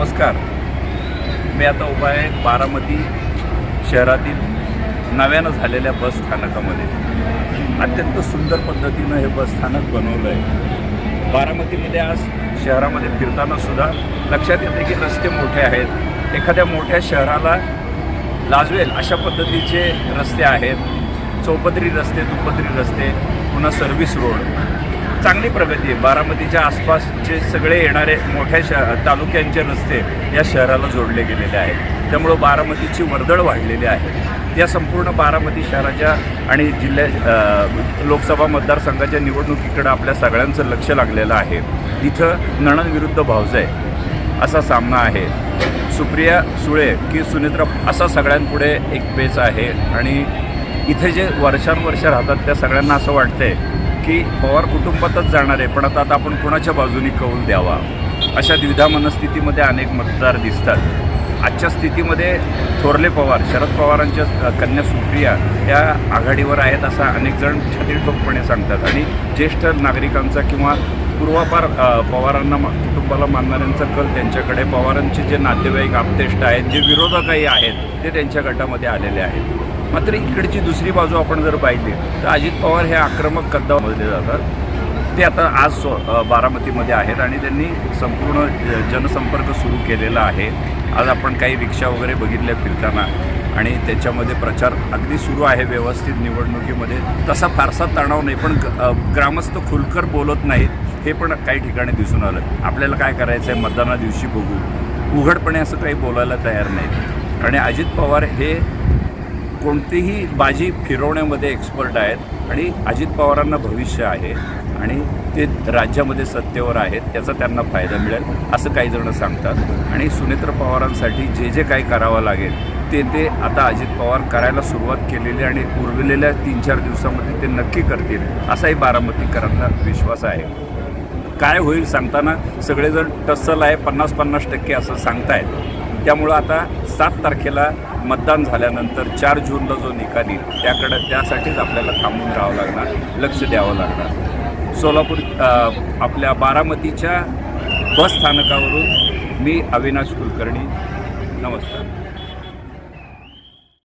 नमस्कार. मी आता उभा आहे बारामती शहरातील नव्यानं झालेल्या बस स्थानकामध्ये. अत्यंत सुंदर पद्धतीनं हे बस स्थानक बनवलं आहे बारामतीमध्ये आज शहरामध्ये फिरताना सुद्धा लक्षात येते की रस्ते मोठे आहेत. एखाद्या मोठ्या शहराला लाजवेल अशा पद्धतीचे रस्ते आहेत. चौपदरी रस्ते दुपदरी रस्ते पुन्हा सर्व्हिस रोड चांगली प्रगती आहे. बारामतीच्या आसपासचे सगळे येणारे मोठ्या शह तालुक्यांचे रस्ते या शहराला जोडले गेलेले आहेत. त्यामुळं बारामतीची वर्दळ वाढलेली आहे. या संपूर्ण बारामती शहराच्या आणि जिल्ह्या लोकसभा मतदारसंघाच्या निवडणुकीकडं आपल्या सगळ्यांचं लक्ष लागलेलं आहे. इथं नणन विरुद्ध भावजय असा सामना आहे. सुप्रिया सुळे की सुनेत्रा असा सगळ्यांपुढे एक पेच आहे. आणि इथे जे वर्षानुवर्ष राहतात त्या सगळ्यांना असं वाटतंय की पवार कुटुंबातच जाणार आहे पण आता आता आपण कोणाच्या बाजूनी कौल द्यावा? अशा द्विधा मनस्थितीमध्ये अनेक मतदार दिसतात. आजच्या स्थितीमध्ये थोरले पवार शरद पवारांच्या कन्या सुप्रिया या आघाडीवर आहेत असं अनेक जण छातीठोकपणे सांगतात. आणि ज्येष्ठ नागरिकांचा किंवा पूर्वापार पवारांना कुटुंबाला मानणाऱ्यांचा कल त्यांच्याकडे. पवारांचे जे नातेवाईक आपतेष्ट आहेत जे विरोधकही आहेत ते त्यांच्या गटामध्ये आलेले आहेत. मात्र इकडची दुसरी बाजू आपण जर पाहिली तर अजित पवार हे आक्रमक कद्दामध्ये जातात. ते आता आज सो बारामतीमध्ये आहेत आणि त्यांनी संपूर्ण जनसंपर्क सुरू केलेला आहे. आज आपण काही रिक्षा वगैरे बघितल्या फिरताना आणि त्याच्यामध्ये प्रचार अगदी सुरू आहे व्यवस्थित निवडणुकीमध्ये. तसा फारसा तणाव नाही पण ग्रामस्थ खुलकर बोलत नाहीत हे पण काही ठिकाणी दिसून आलं. आपल्याला काय करायचं आहे मतदाना दिवशी बघू. उघडपणे असं काही बोलायला तयार नाही आणि अजित पवार हे कोणतीही बाजी फिरवण्यामध्ये एक्सपर्ट आहेत आणि अजित पवारांना भविष्य आहे आणि ते राज्यामध्ये सत्तेवर आहेत त्याचा त्यांना फायदा मिळेल असं काही जणं सांगतात. आणि सुनेत्र पवारांसाठी जे जे काही करावं लागेल ते ते आता अजित पवार करायला सुरुवात केलेली आणि उरलेल्या तीन चार दिवसामध्ये ते नक्की करतील असाही बारामतीकरांना विश्वास आहे. काय होईल सांगताना सगळेजण टस्सल आहे पन्नास पन्नास टक्के असं सांगतायत. त्यामुळं आता सात तारखेला मतदान झाल्यानंतर चार जूनला जो निकाल येईल त्याकडं त्यासाठीच आपल्याला थांबून राहावं लागणार लक्ष द्यावं लागणार. सोलापूर आपल्या बारामतीच्या बस स्थानकावरून मी अविनाश कुलकर्णी. नमस्कार.